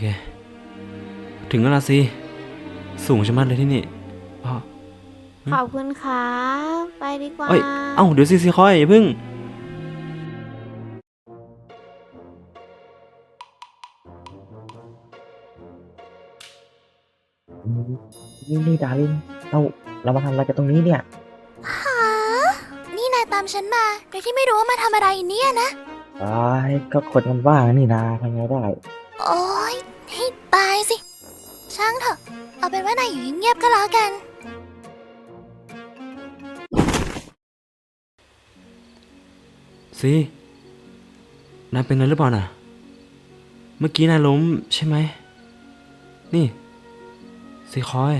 เค ถึงแล้วล่ะสิ สูงชะมัดเลยที่นี่อ้าวขอบคุณครับไปดีกว่า เอ้ย เอ้า เดี๋ยวสิสิคอยอย่าเพึ่ง นี่นี่ดารินเราเรามาทำอะไรกันตรงนี้เนี่ยหานี่นายตามฉันมา โดยที่ไม่รู้ว่ามาทำอะไรเนี่ยนะ อ้ายก็คนมันว่างนี่นาทำไงได้ โอ๊ยให้ตายสิ ช่างเถอะ เอาเป็นว่านายอยู่เงียบๆก็แล้วกันสินายเป็นอะไรหรือเปล่าน่ะ เมื่อกี้นายล้มใช่ไหม นี่สิคอย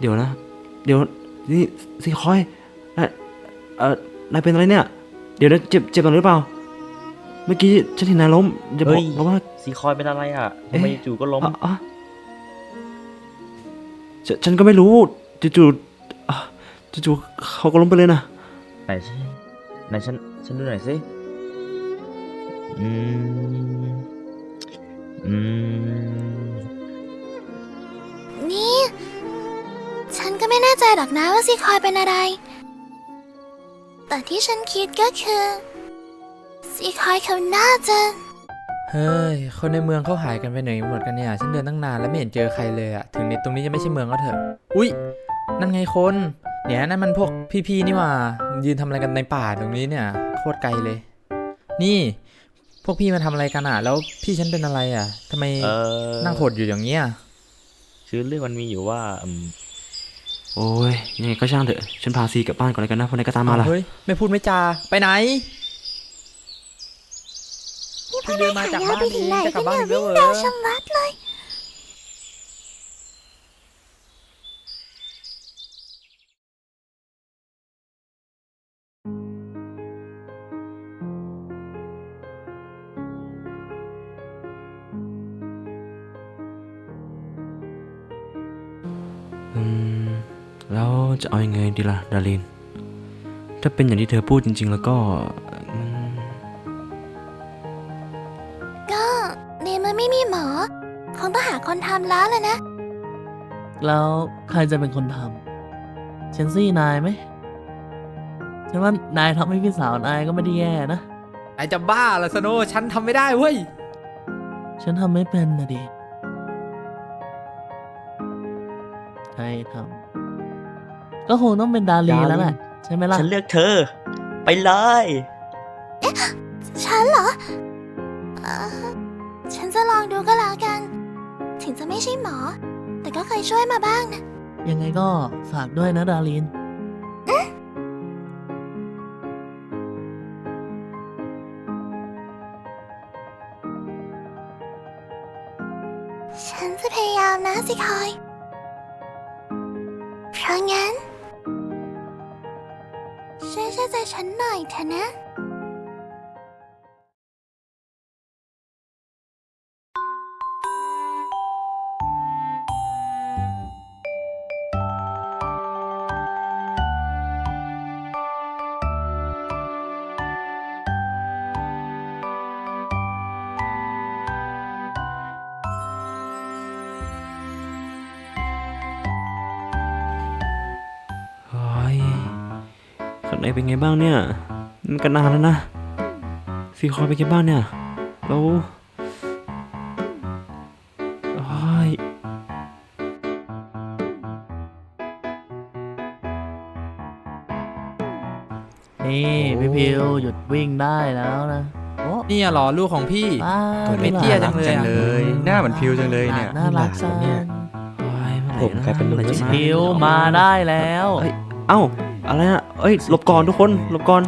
เดี๋ยวนะ เดี๋ยวนี่สิคอยนายเออนายเป็นอะไรเนี่ย เดี๋ยวนะเจ็บเจ็บตรงหรือเปล่า เมื่อกี้ฉันเห็นนายล้มอย่าบเฮ้อกย นะว่าสีคอยเป็นอะไรอะทำไมเอ๊ะจู่ก็ล้มอะอะฉนฉันก็ไม่รู้จู่ๆอะจู่ๆเขาก็ล้มไปเลยนะไหนสิไหนฉันฉันดูหน่อยสิอืมอืมนี่ ฉันก็ไม่แน่ใจหรอกนะว่าซีคอยเป็นอะไร แต่ที่ฉันคิดก็คือ ซีคอยเขาน่าจะเฮ้ย คนในเมืองเขาหายกันไปไหนหมดกันเนี่ย ฉันเดินตั้งนานแล้วไม่เห็นเจอใครเลยอะถึงในตรงนี้จะไม่ใช่เมืองก็เถอะ อุ๊ย นั่นไงคน เนี่ยนั่นมันพวกพี่ๆนี่หว่า ยืนทำอะไรกันในป่าตรงนี้เนี่ย โคตรไกลเลย นี่ พวกพี่มาทำอะไรกันอะแล้วพี่ฉันเป็นอะไรอะทำไมเออนั่งโหดอยู่อย่างเงี้ย คือเรื่องมันมีอยู่ว่าอืมโอ้ยยังไงก็ช่างเถอะ ฉันพาซีกลับบ้านก่อนเลยกันนะเพราะนายก็ตามมาล่ะ เฮ้ย ไม่พูดไม่จา ไปไหน นี่พพี่วกเดินานยมาขายจากยาบ้านไปถึงไหนเองจะกลักับนบ้านเนี่ยอีกแล้ววิ่งเหรอเร็วชะมัดเลย อืม แล้วจะเอาอยัางไงดีล่ะ ดาริน ถ้าเป็นอย่างที่เธอพูดจริง ๆ แล้วก็ แล้วใครจะเป็นคนทำเชนซี่นายไหมฉันว่านายทำให้พี่สาวนายก็ไม่ได้แย่นะไอจะบ้าเหรอสโนว์ฉันทำไม่ได้เว้ย ฉันทำไม่เป็นนะดิใครทำก็คงต้องเป็นดาลี แล้วแหละใช่ไหมล่ะฉันเลือกเธอ ไปเลย ฉันเหรอเอ่อฉันจะลองดูก็แล้วกัน ถึงจะไม่ใช่หมอแต่ ก็เคยช่วยมาบ้างนะ ยังไงก็ฝากด้วยนะดาลีนฉันจะพยายามนะสิคอย เพราะงั้นช่วยเชื่อใจฉันหน่อยเถอะนะ ข้างในเป็นไงบ้างเนี่ยมันก็นานแล้วนะซีคอยเป็นไงบ้างเนี่ยแล้วเฮ้ยนี่โอ้พี่พิวหยุดวิ่งได้แล้วนะโอ้นี่อะเหรอลูกของพี่ป้าตัวเล็กเตี้ยจังเลยอะเลย หน้าเหมือนพิวจังเลยเนี่ยน่ารักจังเนี่ยเฮ้ยเมื่อไหร่ผมกลายเป็นลุงมื่อไหร่จะแล้วมาพิวมาได้แล้ว เอ้ยเอ้า อะไรนะเอ้ยหลบก่อนทุกคนหลบก่อน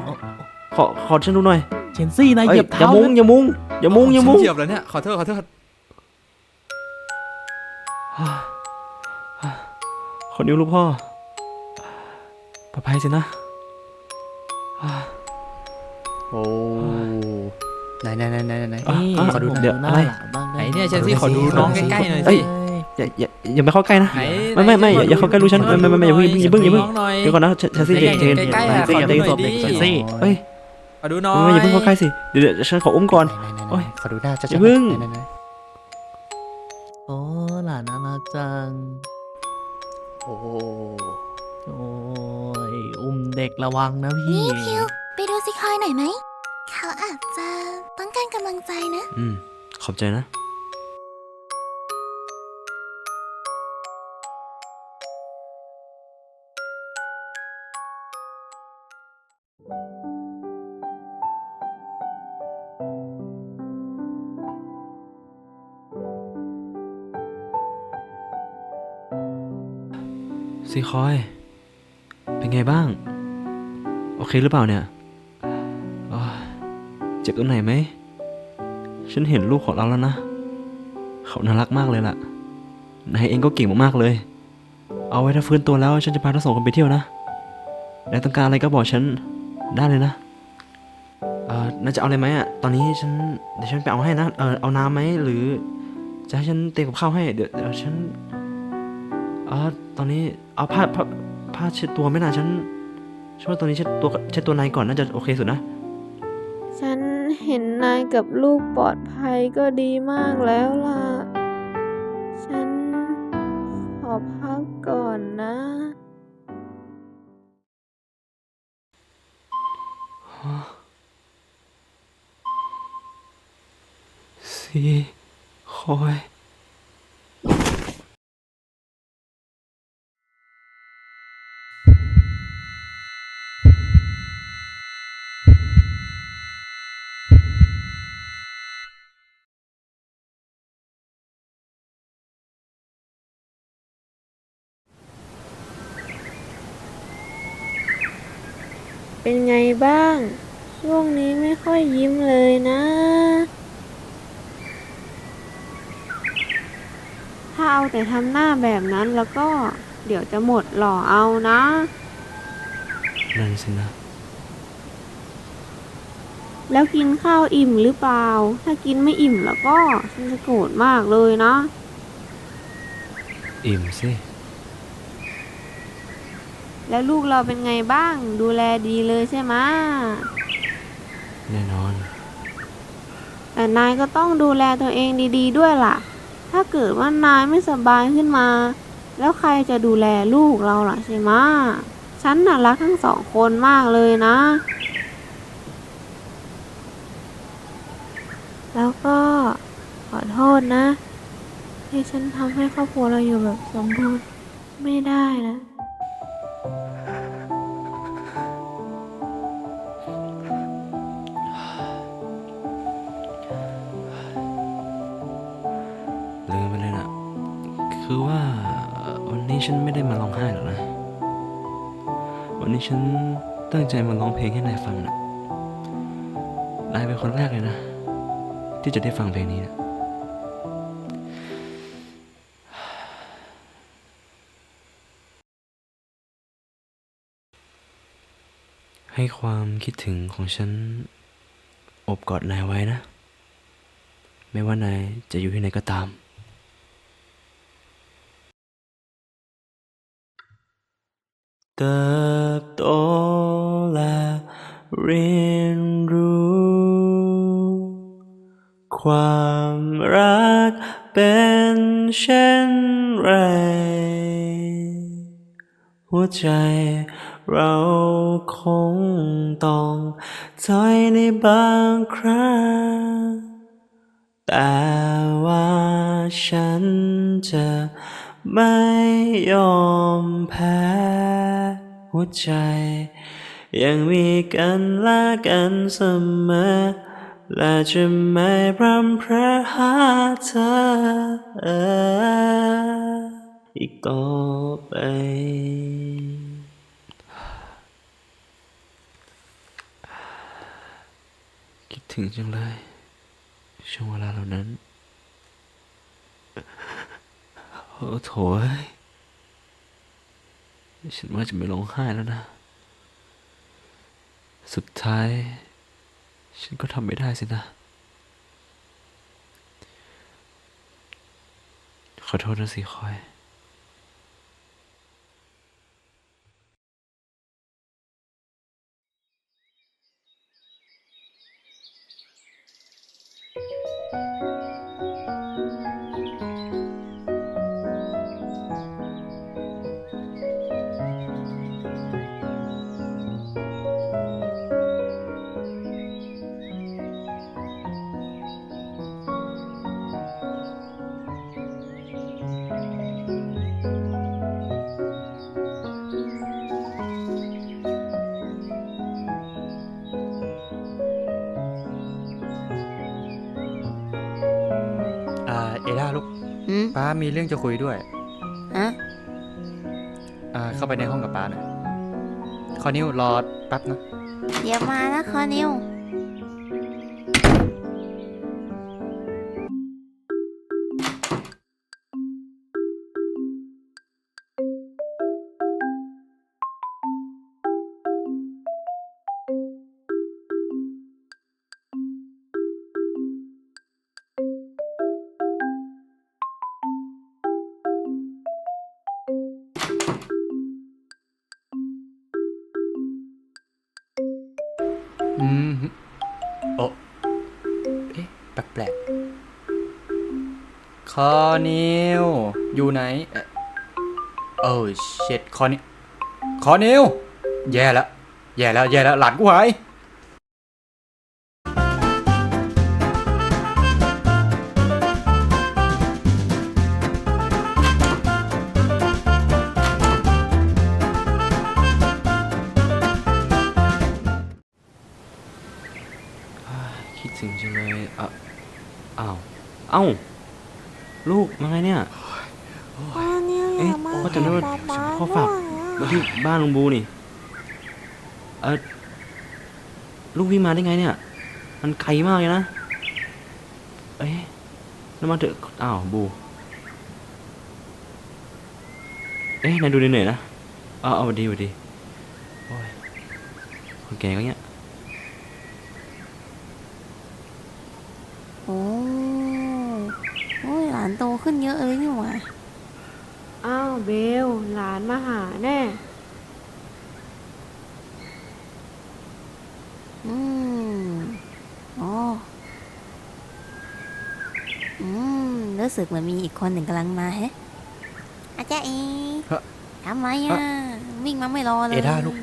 ขอขอฉันดูหน่อยเชนซี่นายเอ้เหยยียบอย่าเท้ามุงอย่ามุงอย่ามุงอย่ามุงฉันเหยียบแล้วเนี่ยขอโทษขอโทษขอนิ้วลูกพ่อปลอดภัยสินะโอ้ไหนไหนไหนไหนไหนอะนี่อะขอดูผมเดี๋ยวหน้าอะไรหลานบ้างด้ไหนเนี่ยเชนซี่หมขอดูน้องใกล้ๆหน่อยเอ้สิยเอ้ยอย่าอย่าอย่าไปเข้าใกล้นะ ไหนไม่ไม่ไม่อย่าอย่าเข้าใกล้ลูกฉันไม่ไม่ไม่ไม่อย่าเพิ่งอย่าเพิ่งอย่าเพิ่งมหน่อยเดี๋ยวก่อนนะเชลซี่ใกเจล้นๆเจนใกล้ๆอะเจนขอดูเจนหน่อยดิเซ็กซี่เอ้ยขอดูหน่อไม่ยอย่าเพิ่งเข้าใกล้สิเดี๋ยวเดี๋ยวฉันขออุ้มก่อนโอ้ยขอดูหน้าจะอย่าเพิ่งโอ้หลานน่ารักจังโอ้โหโอ้ยอุ้มเด็กระวังนะพี่นี่พิวไปดูซีคอยหน่อยไหมเขาอาจจะต้องการกำลังใจนะ อืมขอบใจนะ ซีคอย เป็นไงบ้าง โอเคหรือเปล่าเนี่ยเจ็บตรงไหนไหม ฉันเห็นลูกของเราแล้วนะ เขาน่ารักมากเลยล่ะ นายเองก็เก่งมากๆเลย เอาไว้ถ้าฟื้นตัวแล้ว ฉันจะพาทั้งสองคนไปเที่ยวนะนายต้องการอะไรก็บอกฉันได้เลยนะ เอ่อ น่าจะเอาอะไรไหมอะ ตอนนี้ฉันเดี๋ยวฉันไปเอาให้นะ เออเอาน้ำไหมหรือ จะให้ฉันเตรียมกับข้าวให้ เดี๋ยวเดี๋ยวฉัน เออตอนนี้เอาผ้าผ้าผ้าเช็ดตัวไหมนะฉันฉันว่าตอนนี้เช็ดตัวเช็ดตัวนายก่อนน่าจะโอเคสุดนะ ฉันเห็นนายกับลูกปลอดภัยก็ดีมากแล้วล่ะ ฉันขอพักก่อนนะ สีคอย เป็นไงบ้าง ช่วงนี้ไม่ค่อยยิ้มเลยนะ ถ้าเอาแต่ทำหน้าแบบนั้นแล้วก็เดี๋ยวจะหมดหล่อเอานะ นั่นสินะ แล้วกินข้าวอิ่มหรือเปล่า ถ้ากินไม่อิ่มแล้วก็ฉันจะโกรธมากเลยนะ อิ่มสิ แล้วลูกเราเป็นไงบ้าง ดูแลดีเลยใช่ไหมะแน่นอน แต่นายก็ต้องดูแลตัวเองดี ๆ ด้วยล่ะ ถ้าเกิดว่านายไม่สบายขึ้นมา แล้วใครจะดูแลลูกเราล่ะใช่ไหมะฉันน่ะรักทั้งสองคนมากเลยนะ แล้วก็ขอโทษนะ ที่ฉันทำให้ครอบครัวเราอยู่แบบสมบูรณ์ไม่ได้นะ นี้ฉันตั้งใจมาร้องเพลงให้นายฟังนะนายเป็นคนแรกเลยนะ ที่จะได้ฟังเพลงนี้นะให้ความคิดถึงของฉันอบกอดนายไว้นะ ไม่ว่านายจะอยู่ที่ไหนก็ตาม เติบโตและเรียนรู้ ความรักเป็นเช่นไร หัวใจเราคงต้องถอยในบางครั้ง แต่ว่าฉันจะ ไม่ยอมแพ้ หัวใจ ยังมีกันและกันเสมอ และจะไม่พร่ำเพรอหาเธออีกต่อไปคิดถึงจังเลยช่วงเวลาเหล่านั้น โอ้โถยฉันว่าจะไม่ร้องไห้แล้วนะ สุดท้าย ฉันก็ทำไม่ได้สินะ ขอโทษนะสิคอย ลูกหืมป้ามีเรื่องจะคุยด้วยฮะอ่าเข้าไปในห้องกับป้าหน่อยคอนิวรอแป๊บนะ เดี๋ยวมานะคอนิว โอะเอ๊ะแปลกๆคอนิวอยู่ไหนเอ๊ะโอ้เช็ดคอนิคอนิวแย่แล้วแย่แล้วแย่แล้วหลานกูหาย อ้า ลูกมาไงเนี่ยพ่อเนี่ยอเอ๊ะย่ามาว่าจะนึกว่าหาป๊าพ่อด้ฝากวยอะมาที่บ้านลุงบูนี่ เออลูกวิ่งมาได้ไงเนี่ย มันไกลมากเลยนะ เอ๊ะแล้วมาเถอะอ้าวบู เอ๊ะนายดูเหนื่อยๆนะเอาเอาสวัสดีสวัสดีโอ้ยคนแก่ก็เงี้ย โอ้โอ้ยหลานโตขึ้นเยอะเลยนี่หว่า อ้าวเบล หลานมาหาแน่ อืมอ๋ออืม รู้ สึกเหมือนมีอีกคนหนึ่งกำลังมาแฮะอาจารย์เอฮะทำไมอะวิ่งมาไม่รอเลย เอด้าลูก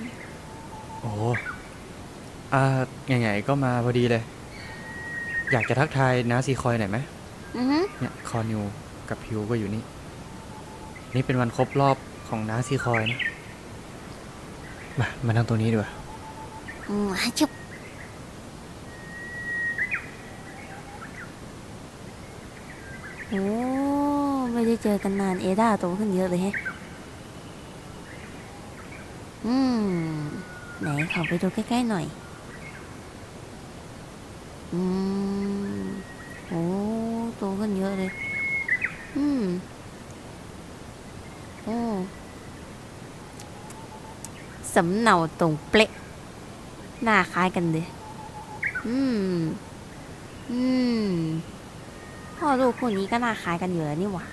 โอ้โหอ่าใหญ่ๆก็มาพอดีเลย อยากจะทักทายน้าซีคอยหน่อยไหมอือฮึเนี่ยคอนิวกับพิวก็อยู่นี่ นี่เป็นวันครบรอบของน้าซีคอยนะ มา มานั่งตรงนี้ดีกว่าอืมให้จุบโอ้ ได้เจอกันนานเอด้าโตขึ้นเยอะเลยแฮะอืม ไหนขอไปดูใกล้ๆหน่อย อืม โอ้โตขึ้นเยอะเลย อืม โอ้สำเนาตรงเป๊ะหน้าคล้ายกันเลยอืม อืมพ่อลูกคู่นี้ก็หน้าคล้ายกันอยู่แล้วนี่หว่า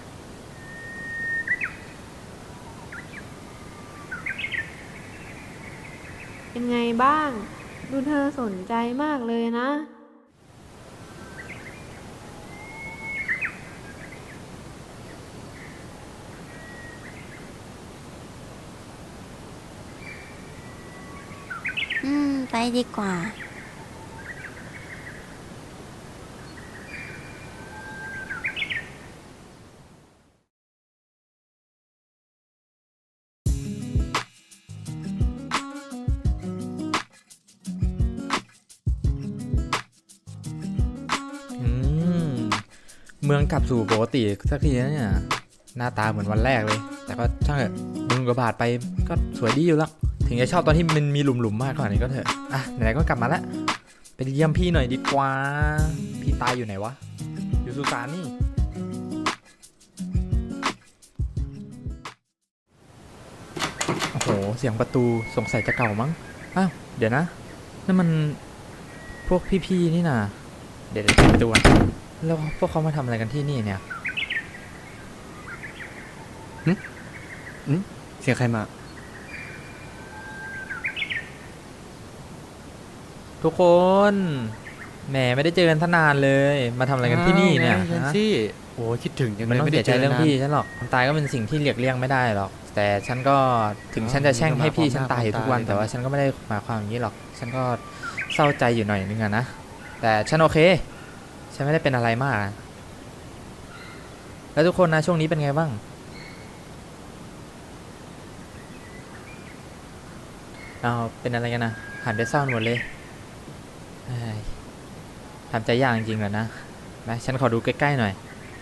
เป็นไงบ้าง ดูเธอสนใจมากเลยนะ อืม ไปดีกว่า มืองกลับสู่ปกติสักทีนะเนี่ยหน้าตาเหมือนวันแรกเลย แต่ก็ช่างเถอะมึงกระบาดไปก็สวยดีอยู่แล้วถึงจะชอบตอนที่มันมีหลุมๆมากกว่านี้ก็เถอะอะไหนๆก็กลับมาแล้วไปเยี่ยมพี่หน่อยดีกว่า พี่ตายอยู่ไหนวะ อยู่สุสานนี่โอ้โหเสียงประตูสงสัยจะเก่ามั้งอ้าวเดี๋ยวนะนั่นมันพวกพี่ๆนี่นะเดี๋ยวเดี๋ยวเตรียมตัว แล้วพวกเขามาทำอะไรกันที่นี่เนี่ยอืมเสียงใครมา ทุกคน แหมไม่ได้เจอกันตั้งนานเลย มาทำอะไรกันที่นี่เนี่ยอ้าวไงฉันฮะสิโอ้ยคิดถึงจังเลมันยต้องไม่เสีได้ยเจใจอเรื่องนานพี่ฉันหรอกความตายก็เป็นสิ่งที่เลียกเลี่ยงไม่ได้หรอก แต่ฉันก็ถึงฉันจะแช่งให้พี่ฉันตายอยู่ทุกวัน แต่ว่าฉันก็ไม่ได้หมายความอย่างนี้หรอก ฉันก็เศร้าใจอยู่หน่อยนึงอะนะ แต่ฉันโอเค ฉันไม่ได้เป็นอะไรมากอะแล้วทุกคนนะช่วงนี้เป็นไงบ้าง เอาเป็นอะไรกันนะหันไปเศร้าหมดเลยเฮ้ยทำใจยากจริงๆเลยนะนะฉันขอดูใกล้ๆหน่อย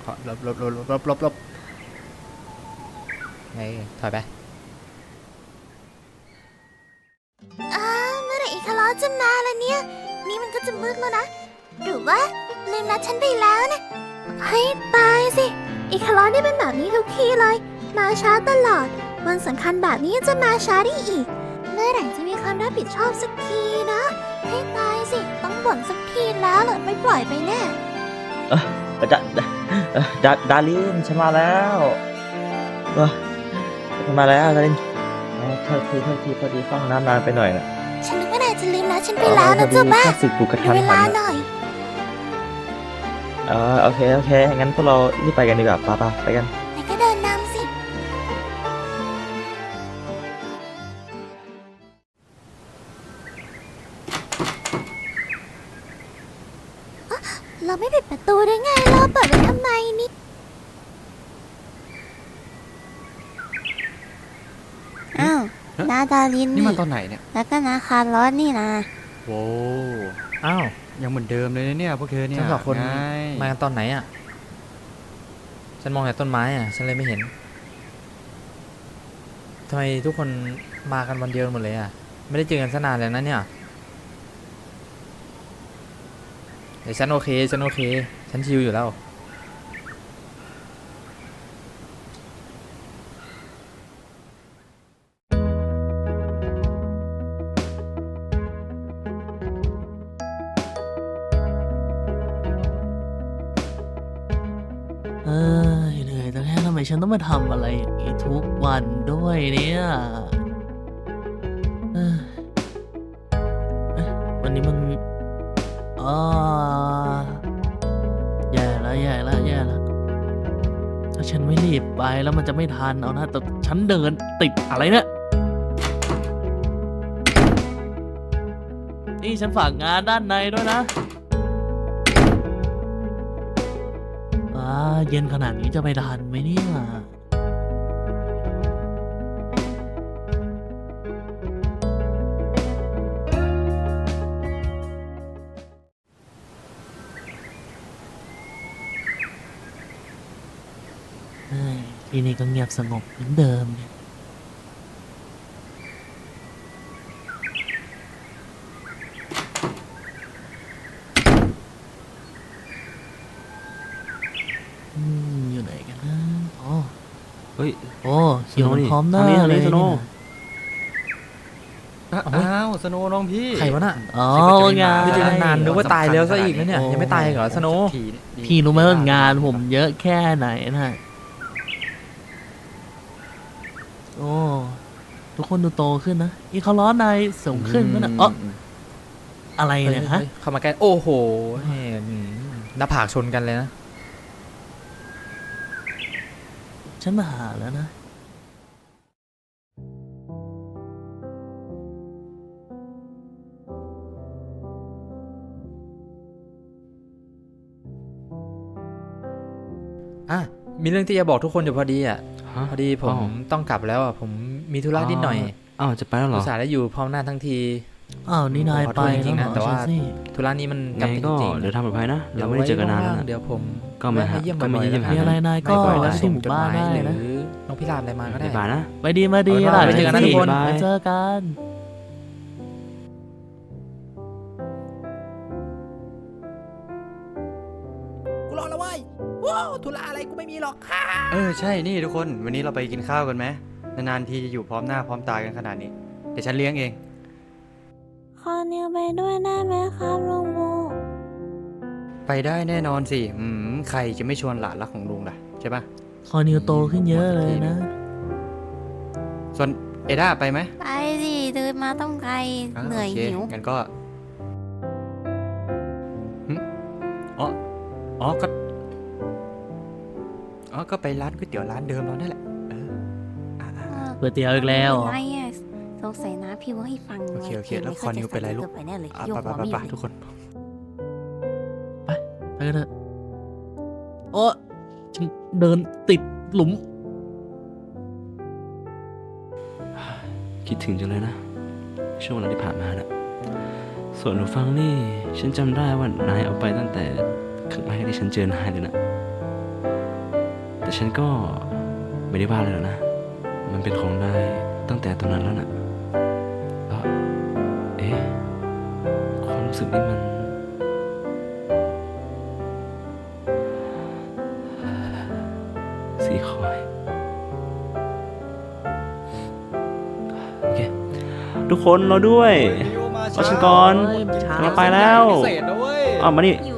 ขอลบลบลบลบลบลบไงถอยไปอ้าวเมื่อไหร่อีคาร์ลอสจะมาล่ะเนี่ย นี่มันก็จะมืดแล้วนะ หรือว่า ลืมนัดฉันไปแล้วนะให้ตายสิ อีคาร์ลอสนี่เป็นแบบนี้ทุกทีเลย มาช้าตลอด วันสำคัญแบบนี้จะมาช้าได้อีก เมื่อไหร่จะมีความรับผิดชอบสักทีนะให้ตายสิ ต้องบ่นสักทีแล้วเหรอไม่ปล่อยไปแน่เออดาดาดาลินฉันมาแล้วเออฉันมาแล้วดาลินเออโทษทีโทษทีพอดีเข้าห้องน้ำนานไปหน่อยนะฉันนึกว่านายจะลืมนัดฉันไปแล้วนะเจ้าบ้าสึกบุกกระทันเวลาหน่อย เออโอเคโอเคงั้นพวกเรารีบไปกันดีกว่าไป้าป้าไปกันนายก็เดินนำสิ เราไม่ปิดประตูได้ไงเราเปิดไว้ทำไมนี่อ้าวนาดาลินนี่นี่มาตอนไหนเนี่ย แล้วก็นาคาร์ลอสนี่นะโว้อ้าว ยังเหมือนเดิมเลยนะเนี่ยพวกเธอเนี่ยทั้งสองคนไงมากันตอนไหนอะ ฉันมองแต่ต้นไม้อะ ฉันเลยไม่เห็นทำไมทุกคนมากันวันเดียวหมดเลยอะ ไม่ได้เจอกันสนานเลยนะเนี่ยแต่ฉันโอเค ฉันโอเค ฉันชิลอยู่แล้ว ต้องมาทำอะไรอย่างนี้ทุกวันด้วยเนี่ยเอ้ยเอ๊ะวันนี้มันอ๋อแย่แล้วแย่แล้วแย่แล้วถ้าฉันไม่รีบไปแล้วมันจะไม่ทันเอานะแต่ฉันเดินติดอะไรเนี่ยนี่ฉันฝากงานด้านในด้วยนะ เย็นขนาดนี้จะไปทันไหมเนี่ย ที่นี่ก็เงียบสงบเหมือนเดิมเนี่ยอืมอยู่ไหนกันนะอ๋อ เฮ้ย โอ้เขียวมันสโนว์นี่พร้อมหน้าทางนี้ทางนี้เลยสโนว์เนี่ยอ้าวสโนว์น้องพี่ใครวะน่ะอ๋อคิดว่าจะงานไม่เจอกันนานนึกว่าตายแล้วซะอีกนะเนี่ยโอ้ยังไม่ตายเหรอสโนว์สักทีเนี่ยดีพี่รู้ไหมว่างานผมเยอะแค่ไหนนะโอ้ทุกคนดูโตขึ้นนะอีเขาล้อนายสูงขึ้นมั้ยนะอ๋ออะไรเฮ้ยเนี่ยฮะเฮ้ยเข้ามาใกล้โอ้โหแหมอืมหน้าผากชนกันเลยนะ ฉันมาหาแล้วนะ มีเรื่องที่จะบอกทุกคนอยู่พอดีอะฮะพอดีผมอ้าวต้องกลับแล้วอะผมมีธุระนิดหน่อยอ้าวจะไปแล้วเหรอุอตส่าห์ได้อยู่พร้อมหน้าทั้งทีอ้าวนี่นายขอไปโทษจริงๆแล้วนะเหรอแต่ว่าเชลซี่ธุระนี้มันไงจำเป็นก็จริงๆเดี๋ยวทำปลอดภัยนะเราไม่ได้เจอกันนานแล้วไว้นะเดี๋ยวผมก็มาหาแวะเยี่ยมก็มาบ่อยๆเยี่ยมแล้วมีอะไรนายก็ไม่บ่อยแวะนะที่ส่งหมู่จดบ้าหนมายได้หนะรือน้องพิราบอะไรมาก็ได้บ๊ายบายนะไปดีมาดีเอาล่ะไว้เจอกันนะชลซี่ทุกคนไว้เจอกันกูรอแล้วเว้ย ว้าวธุระอะไรกูไม่มีหรอกค่ะเออใช่นี่ทุกคนวันนี้เราไปกินข้าวกันไหมนานๆทีจะอยู่พร้อมหน้าพร้อมตากันขนาดนี้เดี๋ยวฉันเลี้ยงเอง ขอเนียวไปด้วยได้ไหมครับลุงบูไปได้แน่นอนสิอืมใครจะไม่ชวนหลานรักของลุงล่ะใช่ปะคอนิวโตขึ้นเยอะเลยนะ ส่วนเอด้าไปไหมไปดิเดินมาต้องไกลอ่าเหนื่อยโคหิว งั้นก็หึอ๋ออ๋อก็ อ๋อก็ไปร้านก๋วยเตี๋ยวร้านเดิมเรานั่นแหละเอออ่าเออก๋วยเตี๋ยวอีกแล้วเหรอไม่อะสงสัยนะพี่ว่าให้ฟังโอเคโอเคพงแล้วไม่คอนิวเป็นไรลูกจะสั่นเกิไปแน่เลยอะโยกไปหัวไปไม่ไปอยู่ทุกคนไปกันเถอะโอ้ฉันเดินติดหลุม คิดถึงจังเลยนะ ช่วงเวลาที่ผ่านมานะส่วนหนูฟังนี่ ฉันจำได้ว่านายเอาไปตั้งแต่ครั้งแรกที่ฉันเจอนายเลยนะ แต่ฉันก็ไม่ได้ว่าเลยหรอกนะ มันเป็นของนายตั้งแต่ตอนนั้นแล้วนะเอ้อเอ๊ะความรู้สึกนี่มัน สีคอยโอเค ทุกคนรอด้วย รอฉันก่อน เฮ้ยช้าเราไปแล้ว พิเศษนะเว้ย อ้าวมานี่หิวเอ่อ